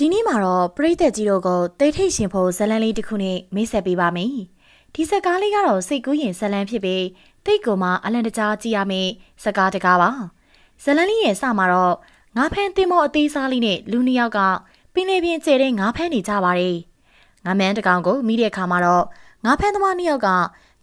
ဒီနေ့မှာတော့ပရိသတ်ကြီးတို့ကိုတိတ်ထိတ်ရှင်ဖို့ဇတ်လန်းလေးတစ်ခုနဲ့မိတ်ဆက်ပေးပါမယ်။ဒီဇက်ကားလေးကတော့စိတ်ကူးရင်ဇတ်လန်းဖြစ်ပြီးတိတ်ကိုမှအလန်တကြားကြည့်ရမယ့်ဇက်ကားတကားပါ။ဇတ်လန်းလေးရဲ့စမှာတော့ငါးဖန်းတင်မောအသေးစားလေးနဲ့လူနှစ်ယောက်ကပင်လေပြင်းကျဲတဲ့ငါးဖန်းနေကြပါတယ်။ငါမန်းတကောင်ကိုမိတဲ့အခါမှာတော့ငါးဖန်းသမားနှစ်ယောက်က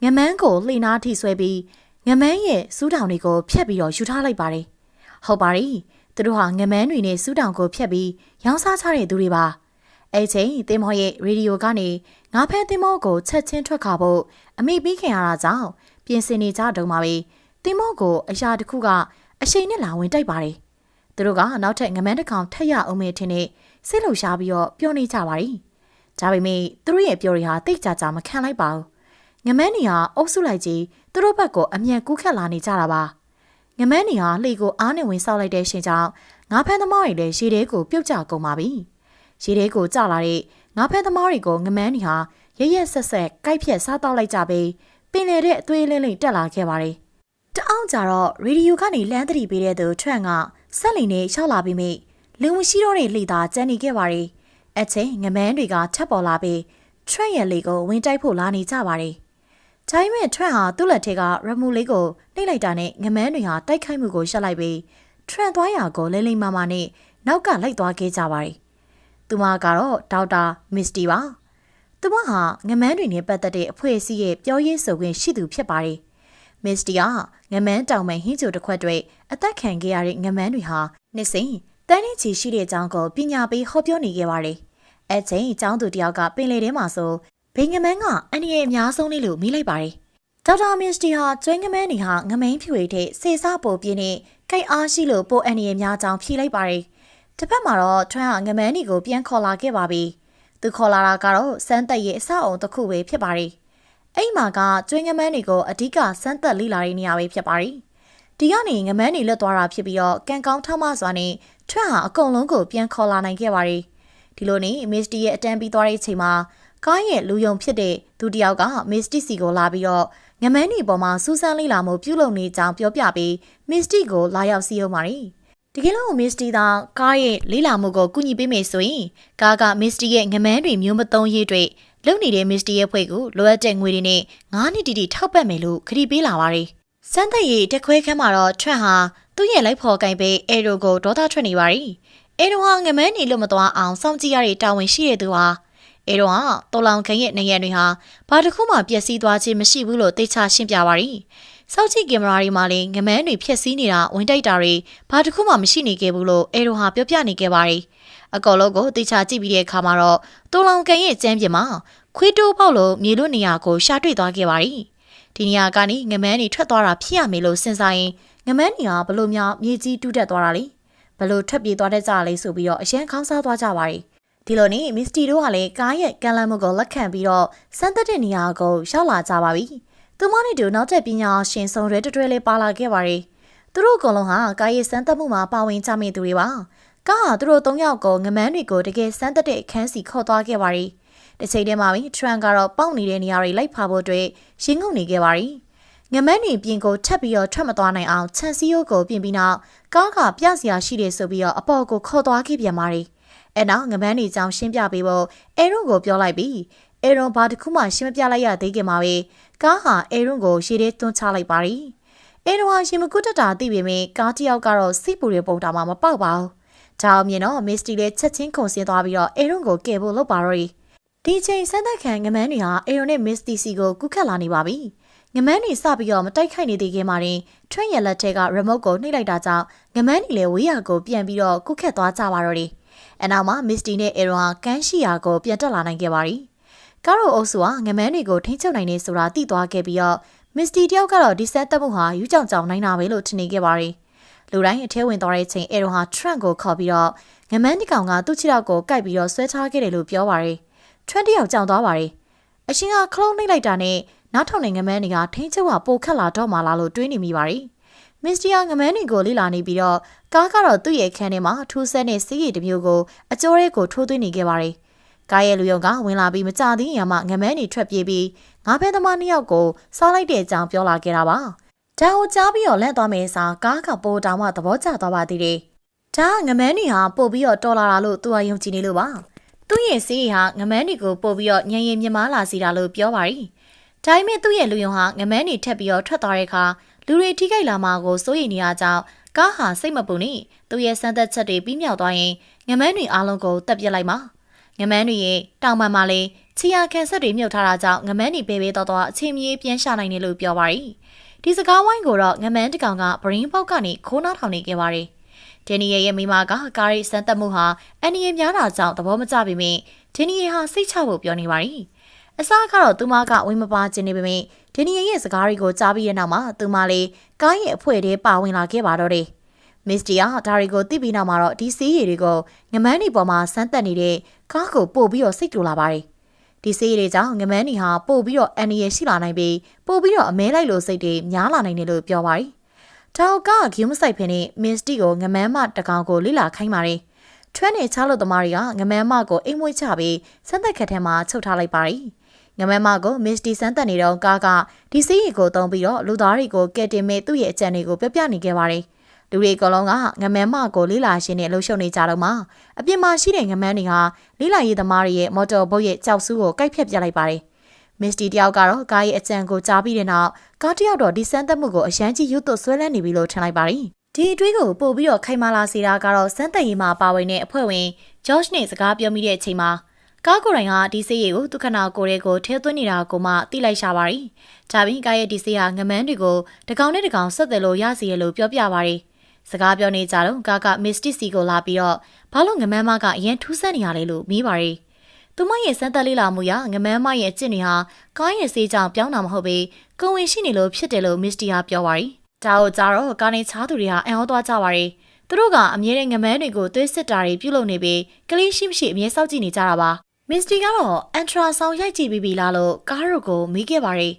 ငမန်းကိုလှိနာထိဆွဲပြီးငမန်းရဲ့စူးတောင်တွေကိုဖျက်ပြီးတော့ယူထားလိုက်ပါတယ်။ဟုတ်ပါပြီ။ သူတို့ဟာငမန်းတွေနဲ့စူးတောင်ကိုဖျက်ပြီးရောင်းစားချတဲ့သူတွေပါ။အဲ့ချိန်တင်မောရဲ့ရေဒီယိုကနေငါးဖန်းတင်မောကိုချက်ချင်းထွက်ခါဖို့အမိပြီးခင်ရတာကြောင့်ပြင်ဆင်နေကြတုံပါပဲ။တင်မောကိုအရာတစ်ခုကအရှိန်နဲ့လာဝင်တိုက်ပါတယ်။သူတို့ကနောက်ထပ်ငမန်းတစ်ကောင်ထက်ရအောင်မေထင်းနဲ့စိတ်လှုပ်ရှားပြီးတော့ပြောနေကြပါတယ်။ဒါပေမဲ့သူတို့ရဲ့ပြောတွေဟာတိတ်ကြကြမခံလိုက်ပါဘူး။ငမန်းနေဟာအုပ်စုလိုက်ကြီးသူတို့ဘက်ကိုအမြန်ကူးခတ်လာနေကြတာပါ ငမန်းနေဟာလှေကိုအားနဲ့ဝင်ဆောက်လိုက်တဲ့ရှင်ကြောင့်ငါးဖန်းသမားတွေလည်းရေထဲကိုပြုတ်ကျကုန်ပါပြီရေထဲကိုကျလာတဲ့ငါးဖန်းသမားတွေကိုငမန်းနေဟာရရက်ဆက်ဆက်ကိုက်ဖြတ်စားတော့လိုက်ကြပြီးပင်လေတဲ့အသွေးလင်းလေးတက်လာခဲ့ပါတယ်တအောင်ကြတော့ရေဒီယိုကနေလမ်းသတိပေးတဲ့သူထွန့်ကဆက်လီနဲ့ရှောက်လာပြီးမိလူမရှိတော့တဲ့လှေသားကျန်နေခဲ့ပါတယ်အချင်းငမန်းတွေကထပ်ပေါ်လာပြီးထရက်ရဲ့လေကိုဝင်တိုက်ဖို့လာနေကြပါတယ်။ ချိုင်းမဲ့ထရက်ဟာသူ့လက်ထက်ကရမူလေးကိုနှိပ်လိုက်တာနဲ့ငမန်းတွေဟာတိုက်ခိုက်မှုကိုရှက်လိုက်ပြီးထရန်သွားရာကိုလိမ့်လိမ့်မာမာနဲ့နောက်ကလိုက်သွားခဲ့ကြပါတယ်။သူမကတော့ဒေါက်တာမစ္စတီပါ။သူမဟာငမန်းတွေနဲ့ပတ်သက်တဲ့အဖွဲ့အစည်းရဲ့ပြောရေးဆိုခွင့်ရှိသူဖြစ်ပါတယ်။မစ္စတီကငမန်းတောင်ပန်ဟင်းချိုတစ်ခွက်တွေအသက်ခံခဲ့ရတဲ့ငမန်းတွေဟာနှစ်စဉ်တန်းနေချီရှိတဲ့အကြောင်းကိုပညာပေးဟောပြောနေခဲ့ပါတယ်။အဲချိန်အကြောင်းသူတယောက်ကပင်လေထဲမှာဆို ဘိငမန်းကအန်ဒီရဲ့အများဆုံးလေးလို့မိလိုက်ပါတယ်။ဒေါက်တာမစ္စတီဟာကျွင်းငမန်းနေဟာငမင်းဖြူရည်တဲ့စေစားပိုပြင်းနဲ့ကိတ်အားရှိလို့ပိုအန်ဒီရဲ့များကြောင်ဖြေလိုက်ပါတယ်။တစ်ဖက်မှာတော့ထွန်းဟာငမန်းဒီကိုပြန်ခေါ်လာခဲ့ပါပြီ။သူခေါ်လာတာကတော့စမ်းသက်ရဲ့အဆောက်အုံတစ်ခုပဲဖြစ်ပါတယ်။အဲ့မှာကကျွင်းငမန်းတွေကိုအဓိကစမ်းသက်လိလာတဲ့နေရာပဲဖြစ်ပါတယ်။ဒီကနေငမန်းတွေလွတ်သွားတာဖြစ်ပြီးတော့ကန်ကောင်းထောက်မစွာနဲ့ထွန်းဟာအကုန်လုံးကိုပြန်ခေါ်လာနိုင်ခဲ့ပါတယ်။ဒီလိုနဲ့မစ္စတီရဲ့အတန်းပြီးသွားတဲ့အချိန်မှာ ကားရဲ့လူယုံဖြစ်တဲ့သူတယောက်ကမစ္စတီစီကိုလာပြီးတော့ငမန်းဒီပေါ်မှာစူးစမ်းလေးလာမှုပြုလုပ်နေကြောင်းပြောပြပြီးမစ္စတီကိုလာရောက်စီးရုံပါတယ်။တကယ်လို့မစ္စတီသာကားရဲ့လေးလာမှုကိုကူညီပေးမယ်ဆိုရင်ကားကမစ္စတီရဲ့ငမန်းတွေမျိုးမသုံးရေးတွေလုပ်နေတဲ့မစ္စတီရဲ့ဖွဲ့ကိုလိုအပ်တဲ့ငွေတွေနဲ့9နှစ်တီတီထောက်ပံ့မယ်လို့ခရီးပေးလာပါတယ်။စမ်းသက်ရည်တက်ခွဲခန်းမှာတော့ထရက်ဟာသူ့ရဲ့လိုက်ဖော်ကင်ပေးအဲရိုကိုဒေါသထွက်နေပါတယ်။အဲရိုဟာငမန်းနေလို့မသွားအောင်စောင့်ကြည့်ရတဲ့တာဝန်ရှိတဲ့သူဟာ အဲတော့တော်လောင်ခန်ရဲ့နေရံတွေဟာဘာတစ်ခုမှပျက်စီးသွားခြင်းမရှိဘူးလို့သိချရှင်းပြပါရီ။စောက်ကြည့်ကင်မရာတွေမှာလည်းငမန်းတွေဖျက်ဆီးနေတာဝင်တိုက်တာတွေဘာတစ်ခုမှမရှိနေခဲ့ဘူးလို့အဲတော့ဟာပြောပြနေခဲ့ပါရီ။အကောလုံးကိုသိချကြည့်ပြီးတဲ့အခါမှာတော့တော်လောင်ခန်ရဲ့ကျမ်းပြင်မှာခွေးတိုးပေါက်လို့မြေလွတ်နေရာကိုရှာတွေ့သွားခဲ့ပါရီ။ဒီနေရာကနေငမန်းတွေထွက်သွားတာဖြစ်ရမယ်လို့စဉ်းစားရင်ငမန်းတွေကဘလို့များမြေကြီးတူးတက်သွားတာလေ။ဘလို့ထပ်ပြေးသွားတဲ့ကြလေဆိုပြီးတော့အရန်ခေါင်းစားသွားကြပါရီ။ ဒီလိုနဲ့မစ္စတီတို့ကလည်းကားရဲ့ကန်လန်မှုကိုလက်ခံပြီးတော့စမ်းသပ်တဲ့နေရာကိုရောက်လာကြပါပြီ။သူမနဲ့တူနောက်ထပ်ပညာရှင်ဆောင်ရဲတွဲလေးပါလာခဲ့ပါတယ်။သူတို့အကုန်လုံးဟာကားရဲ့စမ်းသပ်မှုမှာပါဝင်ကြမိသူတွေပါ။ကားဟာသူတို့၃ယောက်ကိုငမန်းတွေကိုတကယ်စမ်းသပ်တဲ့အခန်းစီခေါ်သွားခဲ့ပါတယ်။တစ်ချိန်တည်းမှာပဲထရန်ကတော့ပေါက်နေတဲ့နေရာတွေလိုက်ဖာဖို့အတွက်ရင်းငုံနေခဲ့ပါတယ်။ငမန်းနေပြင်ကိုထပ်ပြီးတော့ထွက်မသွားနိုင်အောင်ခြံစည်းရိုးကိုပြင်ပြီးနောက်ကားကပြစရာရှိတယ်ဆိုပြီးတော့အပေါ်ကိုခေါ်သွားခဲ့ပြန်ပါတယ် အဲနောက်ငပန်းနေကြောင်ရှင်းပြပေးဖို့အဲရွန်ကိုပြောလိုက်ပြီးအဲရွန်ဘာတစ်ခုမှရှင်းမပြလိုက်ရသေးခင်မှာပဲကားဟာအဲရွန်ကိုရှေ့ထဲတွန်းချလိုက်ပါရီအဲရွန်ဟာရှင်မကုတ်တတာသိပေမဲ့ကားတစ်ယောက်ကတော့စိတ်ပူတဲ့ပုံတာမှမပေါက်ပါဘူးဒါအောင်မြင်တော့မစ္စတီလည်းချက်ချင်းခုန်ဆင်းသွားပြီးတော့အဲရွန်ကိုကယ်ဖို့လုပ်ပါတော့ဒီချိန်စမ်းသက်ခံငမန်းတွေဟာအဲရွန်နဲ့မစ္စတီစီကိုကုခတ်လာနေပါပြီငမန်းနေစပြီးတော့မတိုက်ခိုက်နေသေးခင်မှာတင်ထွန်းရလက်ထဲက remote ကိုနှိပ်လိုက်တာကြောင့်ငမန်းနေလည်းဝေးရကိုပြန်ပြီးတော့ကုခတ်သွားကြပါတော့တယ် အနောက်မှာမစ္စတီနဲ့အေရွန်ဟာကန်းရှိယာကိုပြန်တက်လာနိုင်ခဲ့ပါရီကားရိုအုပ်စုဟာငမန်းတွေကိုထိန်းချုပ်နိုင်နေဆိုတာသိသွားခဲ့ပြီးတော့မစ္စတီတယောက်ကတော့ဒီဆက်တက်မှုဟာယူကြောင်ကြောင်နိုင်တာပဲလို့ထင်နေခဲ့ပါရီလူတိုင်းအထဲဝင်သွားတဲ့ချိန်အေရွန်ဟာထရန့်ကိုခေါ်ပြီးတော့ငမန်းဒီကောင်ကသူ့ခြေထောက်ကိုကိုက်ပြီးတော့ဆွဲထားခဲ့တယ်လို့ပြောပါရီထရန့်တယောက်ကြောင်သွားပါရီအရှင်ကခလုံးနှိပ်လိုက်တာနဲ့နောက်ထောင်နေငမန်းတွေကထိန်းချုပ်ကပိုခက်လာတော့မှလားလို့တွေးနေမိပါရီ မစ္စတီယာငမန်းတွေကိုလိလာနေပြီးတော့ကားကတော့သူ့ရဲ့ခန်းထဲမှာထူးဆန်းတဲ့စီးရီတစ်မျိုးကိုအကျိုးရဲကိုထိုးသွင်းနေခဲ့ပါတယ်။ကားရဲ့လူယုံကဝင်လာပြီးမကြသေးရင်မှငမန်းတွေထွက်ပြေးပြီးငါးဖဲသမားနှစ်ယောက်ကိုစားလိုက်တဲ့အကြောင်းပြောလာခဲ့တာပါ။ဒါကိုကြားပြီးတော့လန့်သွားမယ်စာကားကပိုတောင်မှသဘောကျသွားပါသေးတယ်။တဒါကငမန်းနေဟာပို့ပြီးတော့တော်လာတာလို့သူကယုံကြည်နေလို့ပါသူ့ရဲ့စီးဟာငမန်းတွေကိုပို့ပြီးတော့ညံရင်မြမလာစီတာလို့ပြောပါရီဒါပေမဲ့သူ့ရဲ့လူယုံဟာငမန်းနေထက်ပြီးတော့ထွက်သွားတဲ့အခါ လူတွေထိခိုက်လာမှာကိုစိုးရိမ်နေရကြောင်းကားဟာစိတ်မပူနဲ့သူ့ရဲ့စမ်းသက်ချက်တွေပြီးမြောက်သွားရင်ငမန်းတွေအားလုံးကိုတက်ပြစ်လိုက်မှာငမန်းတွေရဲ့တောင်ပံမှာလေချီယာကန်ဆက်တွေမြုပ်ထားတာကြောင့်ငမန်းတွေပေပေတော့တော့အချိန်မီပြန်ရှာနိုင်တယ်လို့ပြောပါရီဒီစကားဝိုင်းကိုတော့ငမန်းတကောင်ကဗရင်းပေါက်ကနေခိုးနှောက်ထောင်နေခဲ့ပါရီဒန်နီယယ်ရဲ့မိမကကားရိစမ်းသက်မှုဟာအန်နီယယ်များတာကြောင့်သဘောမကျပေမဲ့ဒန်နီယယ်ဟာစိတ်ချဖို့ပြောနေပါရီ အစားကတော့သူမကဝင်းမပါခြင်းနေပေမဲ့ဒန်နီယယ်ရဲ့စကားတွေကိုကြားပြီးတဲ့နောက်မှာသူမလေးကားရဲ့အဖွဲထဲပါဝင်လာခဲ့ပါတော့တယ်မစ္စတီကဒါတွေကိုသိပြီးနောက်မှာတော့ဒီစီးရည်တွေကိုငမန်းနေပေါ်မှာစမ်းသက်နေတဲ့ကားကိုပို့ပြီးတော့စိတ်တူလာပါတယ်ဒီစေးတွေကြောင့်ငမန်းနီဟာပို့ပြီးတော့အန်နီရရှိလာနိုင်ပြီးပို့ပြီးတော့အမဲလိုက်လို့စိတ်တွေများလာနိုင်တယ်လို့ပြောပါရီတောက်ကဂယူးမဆိုင်ဖင်းနဲ့မစ္စတီကိုငမန်းမတကောင်ကိုလိလာခိုင်းပါတယ်။ထွန်းနဲ့ချားလို့သမားတွေကငမန်းမကိုအိမ်မွေးချပြီးစမ်းသက်ခက်ထဲမှာချုပ်ထားလိုက်ပါရီ။ ငမန်းမကိုမစ္စတီစမ်းသက်နေတော့ကားကဒီစီးရီကိုတုံးပြီးတော့လူသားတွေကိုကဲတင်မဲ့သူ့ရဲ့အကြံတွေကိုပြပြနေခဲ့ပါတယ်။လူတွေအကုန်လုံးကငမန်းမကိုလေးလာရှင်နဲ့လှုပ်ရှုပ်နေကြတော့မှအပြင်မှာရှိတဲ့ငမန်းတွေဟာလေးလာရေးသမားတွေရဲ့မော်တော်ဘုတ်ရဲ့ကြောက်ဆူးကိုကိုက်ဖြတ်ပြလိုက်ပါတယ်။မစ္စတီတယောက်ကတော့ကားရဲ့အကြံကိုကြားပြီးတဲ့နောက်ကားတယောက်တော့ဒီစမ်းသက်မှုကိုအရန်ကြီးရွတ်သွဆွဲလန်းနေပြီလို့ထင်လိုက်ပါရီဒီအတွေးကိုပို့ပြီးတော့ခိုင်မာလာစေတာကတော့စမ်းသက်ရေးမှာပါဝင်တဲ့အဖွဲ့ဝင် Josh နဲ့စကားပြောမိတဲ့အချိန်မှာ ကားကိုယ်တိုင်ကဒီစေးရီကိုသူခနာကိုယ်တွေကိုထဲသွင်းနေတာကိုမှသိလိုက်ရှာပါရီဒါပြင်ကားရဲ့ဒီစေးဟာငမန်းတွေကိုတကောင်နဲ့တကောင်ဆက်တယ်လို့ရစီရလို့ပြောပြပါရီစကားပြောနေကြတော့ကားက Misty C ကိုလာပြီးတော့ဘာလို့ငမန်းမကအရင်ထူးဆန်းနေရလဲလို့မေးပါရီသူမရဲ့စမ်းသက်လေးလာမှုရငမန်းမရဲ့အကျင့်တွေဟာကားရဲ့စေးကြောင့်ပြောင်းတာမဟုတ်ပေကိုဝင်ရှိနေလို့ဖြစ်တယ်လို့မစ္စတီဟာပြောပါရီဒါကိုကြတော့ကားနေချားသူတွေဟာအံ့ဩသွားကြပါရီသူတို့ကအမြဲတမ်းငမန်းတွေကိုသွေးစစ်တာတွေပြုလုပ်နေပြီးကလေးရှိမရှိအမြဲစောင့်ကြည့်နေကြတာပါ မစ္စတီကတော့အန်ထရာဆောင်ရိုက်ကြည့်ပြီးပြီလားလို့ကားရုပ်ကိုမေးခဲ့ပါရီ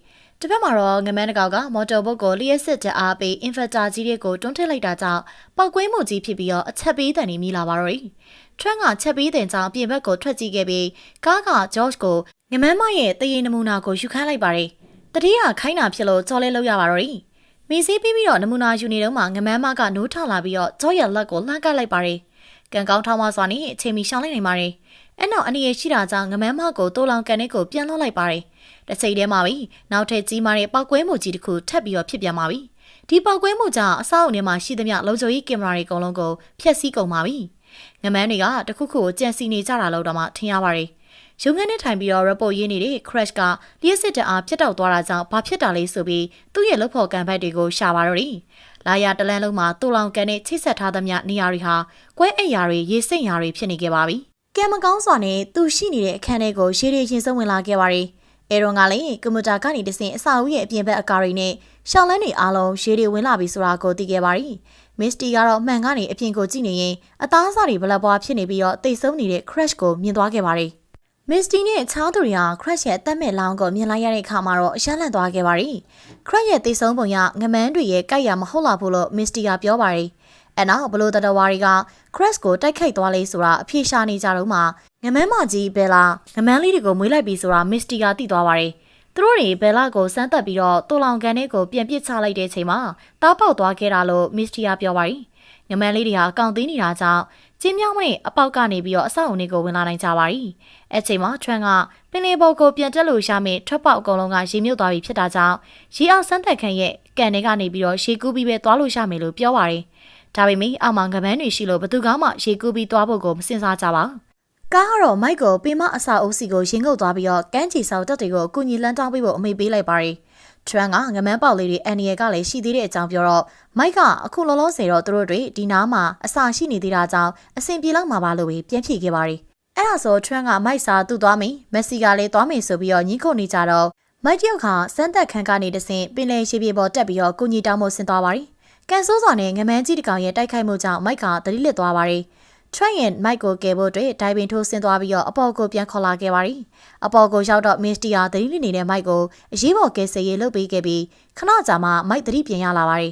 တစ်ဖက်မှာတော့ငမန်းတကောက်ကမော်တော်ဘုတ်ကိုလျှက်စစ်တအားပေးအင်ဖက်တာကြီးတွေကိုတွန်းထည့်လိုက်တာကြောင့်ပောက်ကွေးမှုကြီးဖြစ်ပြီးတော့အချက်ပေးတန်နေမိလာပါတော့။ထရန့်ကချက်ပေးတဲ့ကြောင့်ပြင်ဘက်ကိုထွက်ကြည့်ခဲ့ပြီးကားကဂျော့ချ်ကိုငမန်းမရဲ့တရေနမူနာကိုယူခိုင်းလိုက်ပါတယ်။တတိယခိုင်းတာဖြစ်လို့ကြော်လဲလောက်ရပါတော့။မီစီးပြီးပြီးတော့နမူနာယူနေတော့မှငမန်းမကနိုးထောင်လာပြီးတော့ဂျော့ရဲ့လက်ကိုလှမ်းကပ်လိုက်ပါတယ်။ကန်ကောင်းထောင်းမစွာနဲ့အချိန်မီရှောင်းလိုက်နိုင်ပါတယ်။ အဲ့နောက်အနေရရှိတာကြောင့်ငမန်းမကိုတိုးလောင်ကန်နဲ့ကိုပြန်လွှတ်လိုက်ပါတယ်။တစ်ချိန်တည်းမှာပြီနောက်ထပ်ကြီးမားတဲ့ပောက်ကွဲမှုကြီးတစ်ခုထပ်ပြီးတော့ဖြစ်ပြန်ပါပြီ။ဒီပောက်ကွဲမှုကြောင့်အဆောက်အအုံထဲမှာရှိသမျှလုံခြုံရေးကင်မရာတွေအကုန်လုံးကိုဖျက်ဆီးကုန်ပါပြီ။ငမန်းတွေကတခုခုကိုကြံစီနေကြတာလို့တော့မှထင်ရပါတယ်။ရုံငန်းနဲ့ထိုင်ပြီးတော့ report ရေးနေတဲ့ crash ကလျှက်စစ်တအားပြတ်တောက်သွားတာကြောင့်ဘာဖြစ်တာလဲဆိုပြီးသူ့ရဲ့လုပ်ဖို့ကံဘက်တွေကိုရှာပါတော့တယ်။လာရတလန်းလုံးမှာတူလောင်ကန်နဲ့ချိတ်ဆက်ထားသမျှနေရာတွေဟာကွဲအိပ်ရာတွေရေစိမ့်ရာတွေဖြစ်နေခဲ့ပါပြီ။ ကံမကောင်းစွာနဲ့သူရှိနေတဲ့အခန်းထဲကိုရေတွေရင်ဆုံးဝင်လာခဲ့ပါရီ။အဲရွန်ကလည်းကွန်ပျူတာကနေတဆင့်အစာအုပ်ရဲ့အပြင်ဘက်အကာတွေနဲ့ရှောင်းလန်းတွေအားလုံးရေတွေဝင်လာပြီဆိုတာကိုသိခဲ့ပါရီ။မစ္စတီကတော့မှန်ကနေအပြင်ကိုကြည့်နေရင်အသားအစာတွေဘလက်ပွားဖြစ်နေပြီးတော့တိတ်ဆုံးနေတဲ့ crash ကိုမြင်သွားခဲ့ပါရီ။မစ္စတီနဲ့ချောင်းသူတွေဟာ crash ရဲ့အသက်မဲ့လောင်းကိုမြင်လိုက်ရတဲ့အခါမှာတော့အရှမ်းလန့်သွားခဲ့ပါရီ။ crash ရဲ့တိတ်ဆုံးပုံရငမန်းတွေရဲ့ကြိုက်ရမဟုတ်လာဘူးလို့မစ္စတီကပြောပါရီ။ အဲနောက်ဘလို့တတဝါတွေက crash ကိုတိုက်ခိုက်သွားလေဆိုတာအပြေရှာနေကြတော့မှငမန်းမကြီးဘယ်လာငမန်းလေးတွေကိုမွေးလိုက်ပြီဆိုတာမစ္စတီကသိသွားပါတယ်။သူတို့တွေဘယ်လာကိုစမ်းသက်ပြီးတော့တူလောင်ကန်တွေကိုပြန်ပစ်ချလိုက်တဲ့ချိန်မှာတားပေါက်သွားခဲ့တာလို့မစ္စတီကပြောပါတယ်။ငမန်းလေးတွေဟာကောင်းသေးနေတာကြောင့်ကျင်းမြောင်းမဲ့အပေါက်ကနေပြီးတော့အဆောက်အုံတွေကိုဝင်လာနိုင်ကြပါရီ။အဲချိန်မှာထရန့်ကပင်လေဘော်ကိုပြန်တက်လို့ရှာမဲ့ထွက်ပေါက်အကုန်လုံးကရေမြုပ်သွားပြီဖြစ်တာကြောင့်ရေအောင်စမ်းသက်ခန့်ရဲ့ကန်တွေကနေပြီးတော့ရေကူးပြီးပဲသွားလို့ရှာမယ်လို့ပြောပါတယ်။ ဒါပေမဲ့အောက်မှာငပန်းတွေရှိလို့ဘသူကမှရေကူးပြီးသွားဖို့ကိုမစင်စားကြပါဘူးကားကတော့မိုက်ကိုပေမအစာအုပ်စီကိုရင်ငုပ်သွားပြီးတော့ကန်းချီဆောက်တက်တွေကိုအကူညီလန်းတောင်းပေးဖို့အမိပေးလိုက်ပါရီထရန်ကငမန်းပေါက်လေးတွေအန်နီယယ်ကလည်းရှိသေးတဲ့အကြောင်းပြောတော့မိုက်ကအခုလောလောဆယ်တော့သူတို့တွေဒီနားမှာအစာရှိနေသေးတာကြောင့်အဆင်ပြေလောက်မှာပါလို့ပဲပြန်ဖြေခဲ့ပါရီအဲ့ဒါဆိုထရန်ကမိုက်စာသူ့သွားမိမက်ဆီကလည်းသွားမိဆိုပြီးတော့ညှိခုန်နေကြတော့မိုက်တယောက်ကစမ်းသက်ခန်းကနေတဆင့်ပင်လယ်ရှိပြေပေါ်တက်ပြီးတော့ကုညီတောင်းဖို့ဆင်းသွားပါရီ ကန်ဆိုးစွာနဲ့ငမန်းကြီးတကောင်ရဲ့တိုက်ခိုက်မှုကြောင့်မိုက်ကတတိလစ်သွားပါရီ Try and Mike ကိုကယ်ဖို့အတွက်ဒိုင်ပင်ထိုးဆင်းသွားပြီးတော့အပေါ်ကိုပြန်ခေါ်လာခဲ့ပါရီအပေါ်ကိုရောက်တော့ Misty ဟာသတိလစ်နေတဲ့ Mike ကိုအရေးပေါ်ကယ်ဆယ်ရေးလုပ်ပေးခဲ့ပြီးခဏကြာမှ Mike သတိပြန်ရလာပါရီ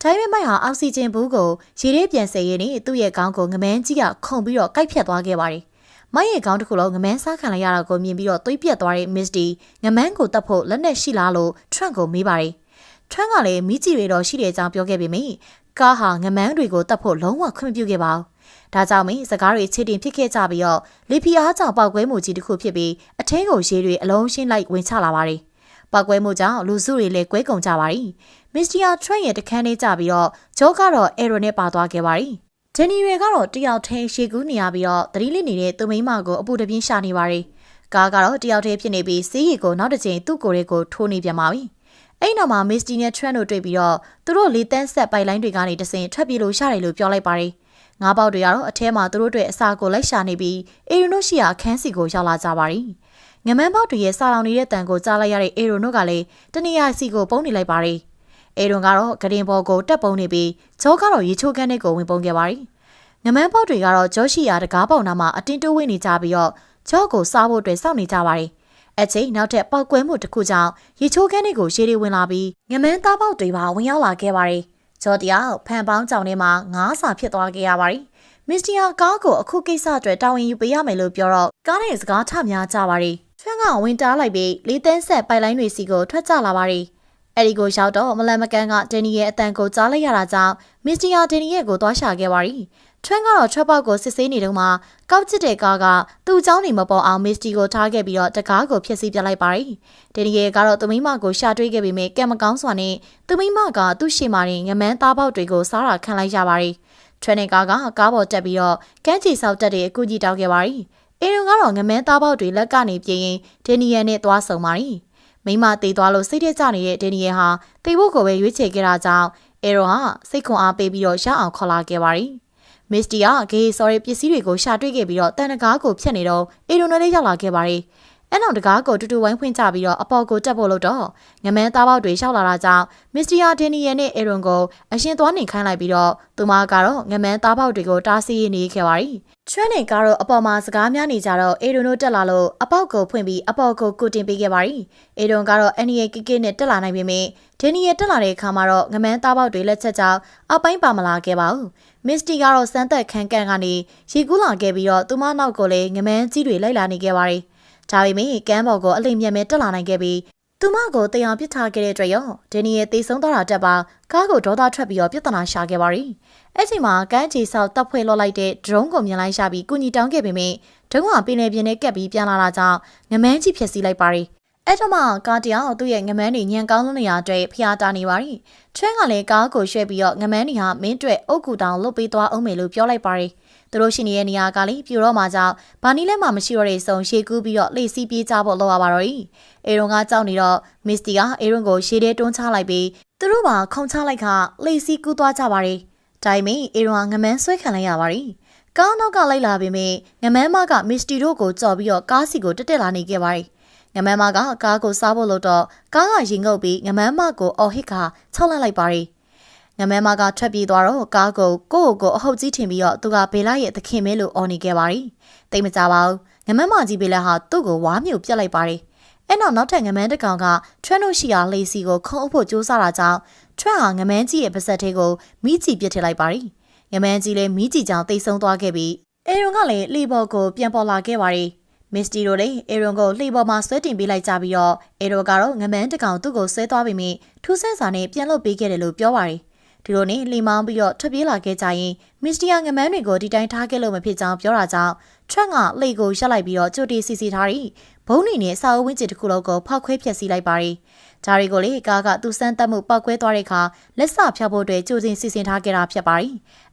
ဒါပေမဲ့ Mike ဟာအောက်ဆီဂျင်ဘူးကိုရေထဲပြန်ဆယ်ရင်းနဲ့သူ့ရဲ့ခေါင်းကိုငမန်းကြီးကခုန်ပြီးတော့ကိုက်ဖြတ်သွားခဲ့ပါရီမိုက်ရဲ့ခေါင်းတစ်ခုလုံးငမန်းစားခံလိုက်ရတာကိုမြင်ပြီးတော့သွေးပြက်သွားတဲ့ Misty ငမန်းကိုတတ်ဖို့လက်နဲ့ရှိလားလို့ Trunk ကိုမေးပါရီ ထရန့်ကလည်းမိကြည့်ရတော့ရှိတဲ့အကြောင်းပြောခဲ့ပေမယ့်ကားဟာငမန်းတွေကိုတတ်ဖို့လုံးဝခွင့်မပြုခဲ့ပါဘူး။ဒါကြောင့်မင်းစကားတွေချေတင်ဖြစ်ခဲ့ကြပြီးတော့လီဖီအားကြောင့်ပောက်ကွဲမှုကြီးတစ်ခုဖြစ်ပြီးအထင်းကိုရေတွေအလုံးရှင်းလိုက်ဝင်ချလာပါတယ်။ပောက်ကွဲမှုကြောင့်လူစုတွေလည်းကွဲကုန်ကြပါရီ။မစ္စတီယာထရက်ရဲ့တခန်းလေးကြပြီးတော့ဂျောကတော့အဲရိုနဲ့ပါသွားခဲ့ပါရီ။ဂျန်နီရယ်ကတော့တယောက်ထဲရှေကူးနေရပြီးတော့သတိလေးနေတဲ့သူမိမကိုအပူတပြင်းရှာနေပါရီ။ကားကတော့တယောက်ထဲဖြစ်နေပြီးစီးရီကိုနောက်တစ်ချိန်သူ့ကိုယ်လေးကိုထိုးနေပြန်ပါပြီ။ အဲ့နောက်မှာမစ္စတီနဲ့ထရက်တို့တွေ့ပြီးတော့သူတို့လေးတန်းဆက်ပိုက်လိုင်းတွေကနေတဆင်ထွက်ပြေးလို့ရတယ်လို့ပြောလိုက်ပါရီ။ငါးပေါက်တွေကတော့အထဲမှာသူတို့တွေအစာကိုလိုက်ရှာနေပြီးအေရီနိုရှိယာအခန်းစီကိုရောက်လာကြပါရီ။ငမန်းပေါက်တွေရဲ့စာလောင်နေတဲ့တန်ကိုကြားလိုက်ရတဲ့အေရိုနိုကလည်းတနေရာစီကိုပုံနေလိုက်ပါရီ။အေရွန်ကတော့ဂရင်ဘော်ကိုတက်ပုံနေပြီးဂျောကတော့ရေချိုးကန်းနဲ့ကိုဝင်ပုံခဲ့ပါရီ။ငမန်းပေါက်တွေကတော့ဂျောရှိယာတကားပေါင်နာမှာအတင်းတိုးဝင်နေကြပြီးတော့ဂျောကိုစားဖို့အတွက်စောင့်နေကြပါရီ။ အချိန်နောက်ထပ်ပောက်ကွဲမှုတစ်ခုကြောင့်ရေချိုးကန်းတွေကိုရှေးတွေဝင်လာပြီးငမန်းသားပေါက်တွေပါဝင်ရောက်လာခဲ့ပါရီ။ဂျော်တယောက်ဖန်ပေါင်းကြောင်ထဲမှာငါးစာဖြစ်သွားခဲ့ရပါရီ။မစ္စတီယာကားကိုအခုကိစ္စအတွက်တာဝန်ယူပေးရမယ်လို့ပြောတော့ကားနဲ့စကားထများကြပါရီ။ထွန်းကဝင်တားလိုက်ပြီးလေးသန်းဆက်ပိုက်လိုင်းတွေစီကိုထွက်ကြလာပါရီ။အဲဒီကိုရောက်တော့မလန်မကန်ကဒန်နီရဲ့အတန်ကိုကြားလိုက်ရတာကြောင့်မစ္စတီယာဒန်နီရဲ့ကိုသွားရှာခဲ့ပါရီ။ ထွန်းကတော့ထွက်ပေါက်ကိုစစ်ဆေးနေတုန်းမှာကောက်ချစ်တဲ့ကားကသူ့เจ้าနေမပေါ်အောင်မစ္စတီကိုထားခဲ့ပြီးတော့တကားကိုဖျက်ဆီးပြလိုက်ပါရီ။ဒန်နီရဲ့ကတော့သူမိမကိုရှာတွေ့ခဲ့ပေမဲ့ကံမကောင်းစွာနဲ့သူမိမကသူ့ရှေ့မှာငမန်းသားပေါက်တွေကိုစားတာခံလိုက်ရပါရီ။ထရနင်ကာကကားပေါ်တက်ပြီးတော့ကန်းချီဆောက်တက်တဲ့အကူကြီးတောက်ခဲ့ပါရီ။အေရွန်ကတော့ငမန်းသားပေါက်တွေလက်ကနေပြေးရင်ဒန်နီယယ်နဲ့သွားဆုံပါရီ။မိမတေးသွားလို့စိတ်ထဲကျနေတဲ့ဒန်နီယယ်ဟာတေးဖို့ကိုပဲရွေးချယ်ခဲ့တာကြောင့်အေရွန်ဟာစိတ်ခွန်အားပေးပြီးတော့ရအောင်ခေါ်လာခဲ့ပါရီ။ မစ္စတီကဂေးဆော်ရီပစ္စည်းတွေကိုရှာတွေ့ခဲ့ပြီးတော့တန်တကားကိုဖျက်နေတော့အေရွန်နဲ့လေးရောက်လာခဲ့ပါရီ။အဲ့နောက်တကားကိုတူတူဝိုင်းဖွင့်ချပြီးတော့အပေါ်ကိုတက်ဖို့လို့တော့ငမန်းသားပေါက်တွေရှောက်လာတာကြောင့်မစ္စတီယာဒင်နီယယ်နဲ့အေရွန်ကိုအရှင်သွားနေခိုင်းလိုက်ပြီးတော့သူမကတော့ငမန်းသားပေါက်တွေကိုတားဆီးနေခဲ့ပါရီ ချွန်းနေကတော့အပေါ်မှာစကားများနေကြတော့အေရွန်တို့တက်လာလို့အပေါက်ကိုဖွင့်ပြီးအပေါ်ကိုကုတင်ပေးခဲ့ပါရီအေရွန်ကတော့အန်နီယယ်ကိကိနဲ့တက်လာနိုင်ပေမဲ့ဒင်နီယယ်တက်လာတဲ့အခါမှာတော့ငမန်းသားပေါက်တွေလက်ချက်ကြောင့်အောက်ပိုင်းပါမလာခဲ့ပါဘူးမစ္စတီကတော့စမ်းသက်ခန်းကန်ကနေရေကူးလာခဲ့ပြီးတော့သူမနောက်ကိုလည်းငမန်းကြီးတွေလိုက်လာနေခဲ့ပါရီဒါပေမဲ့ကမ်းပေါ်ကိုအလိမ်မြက်မဲ့တက်လာနိုင်ခဲ့ပြီးသူမကိုတရားပစ်ထားခဲ့တဲ့အတွက်ရောဒန်နီယယ်တေဆုံးသွားတာတက်ပါကားကိုဒေါသထွက်ပြီးတော့ပြဿနာရှာခဲ့ပါရီ အဲ့ချိန်မှာကမ်းခြေဆောက်တပ်ဖွဲ့လော့လိုက်တဲ့ဒရုန်းကိုမြင်လိုက်ရှာပြီးကုညီတောင်းခဲ့ပေမဲ့ဒုံးကပင်လယ်ပြင်နဲ့ကပ်ပြီးပြန်လာတာကြောင့်ငမန်းကြီးဖြစ်စီလိုက်ပါရီအဲ့တော့မှကားတယောက်သူ့ရဲ့ငမန်းတွေညံကောင်းလုံးနေရာအတွက်ဖျားတာနေပါရီချွန်းကလည်းကားကိုရွှဲပြီးတော့ငမန်းတွေဟာမင်းတွေအုတ်ကူတောင်လုတ်ပေးသွားအောင်မယ်လို့ပြောလိုက်ပါရီသူတို့ရှိနေတဲ့နေရာကလည်းပြူတော့မှကြောင့်ဘာနီးလဲမှမရှိတော့တဲ့ဆုံရှေကူးပြီးတော့လှေစီးပြေးကြဖို့လောက်ရပါတော့၏အေရွန်ကကြောက်နေတော့မစ္စတီကအေရွန်ကိုရှေးထဲတွန်းချလိုက်ပြီးသူတို့ပါခုံချလိုက်ခလှေစီးကူးသွားကြပါရီ ဒါပေမဲ့အေရွန်ကငမန်းဆွဲခံလိုက်ရပါရီကားနောက်ကလိုက်လာပေမဲ့ငမန်းမကမစ္စတီတို့ကိုကြော်ပြီးတော့ကားစီကိုတက်တက်လာနေခဲ့ပါရီငမန်းမကကားကိုစားဖို့လို့တော့ကားကရင်ငုပ်ပြီးငမန်းမကိုအော်ဟစ်ခါခြောက်လိုက်လိုက်ပါရီငမဲမကထွက်ပြေးသွားတော့ကားကိုကိုယ့်ကိုအဟုတ်ကြီးထင်ပြီးတော့သူကဘေလာရဲ့သခင်မဲလို့အော်နေခဲ့ပါရီတိတ်မကြပါဘူးငမမကြီးဘေလာဟာသူ့ကိုဝါမြုပ်ပြက်လိုက်ပါရီ အဲ့နောက်နောက်ထပ်ငမန်းတကောင်ကထရန်တို့ရှိရာလေစီကိုခုံအုပ်ဖို့ကြိုးစားတာကြောင့်ထရန်ဟာငမန်းကြီးရဲ့ပါဇက်သေးကိုမိကြည့်ပစ်ထည့်လိုက်ပါရီငမန်းကြီးလည်းမိကြည့်ကြောင်တိတ်ဆုံးသွားခဲ့ပြီးအေရွန်ကလည်းလေဘော်ကိုပြန်ပေါ်လာခဲ့ပါရီမစ္စတီတို့လည်းအေရွန်ကိုလှေပေါ်မှာဆွဲတင်ပေးလိုက်ကြပြီးတော့အေရိုကတော့ငမန်းတကောင်သူ့ကိုဆွဲသွားပြီးမိထူးဆန်းစာနဲ့ပြန်လုပ်ပေးခဲ့တယ်လို့ပြောပါရီဒီလိုနဲ့လီမောင်းပြီးတော့ထွက်ပြေးလာခဲ့ကြရင်မစ္စတီယာငမန်းတွေကိုဒီတိုင်းထားခဲ့လို့မဖြစ်ကြောင်းပြောတာကြောင့် ထရက်ကလှေကိုရက်လိုက်ပြီးတော့ကြိုတီစီစီထားပြီးဘုံနေနဲ့စာအုပ်ဝင်းကျစ်တစ်ခုလုံးကိုဖောက်ခွဲဖျက်ဆီးလိုက်ပါရီဂျာရီကိုလေကားကသူစမ်းတက်မှုပောက်ကွဲသွားတဲ့အခါလက်စဖျောက်ဖို့အတွက်ကြိုတင်စီစဉ်ထားခဲ့တာဖြစ်ပါရီ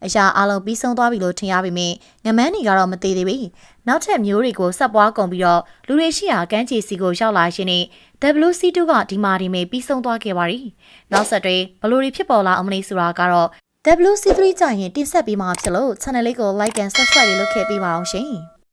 အရာအလုံးပြီးဆုံးသွားပြီလို့ထင်ရပေမဲ့ငမန်းတွေကတော့မသေးသေးဘူးနောက်ထပ်မျိုးတွေကိုဆက်ပွားကုန်ပြီးတော့လူတွေရှိရာကမ်းခြေစီကိုရောက်လာရှင်နဲ့ WC2 ကဒီမာဒီမေပြီးဆုံးသွားခဲ့ပါရီနောက်ဆက်တွဲဘလို့တွေဖြစ်ပေါ်လာအောင်မလဲဆိုတာကတော့ WC3 ကြရင်တင်ဆက်ပြီးမှဖြစ်လို့ channel လေးကို like and subscribe လုပ်ခဲ့ပေးပါအောင်ရှင်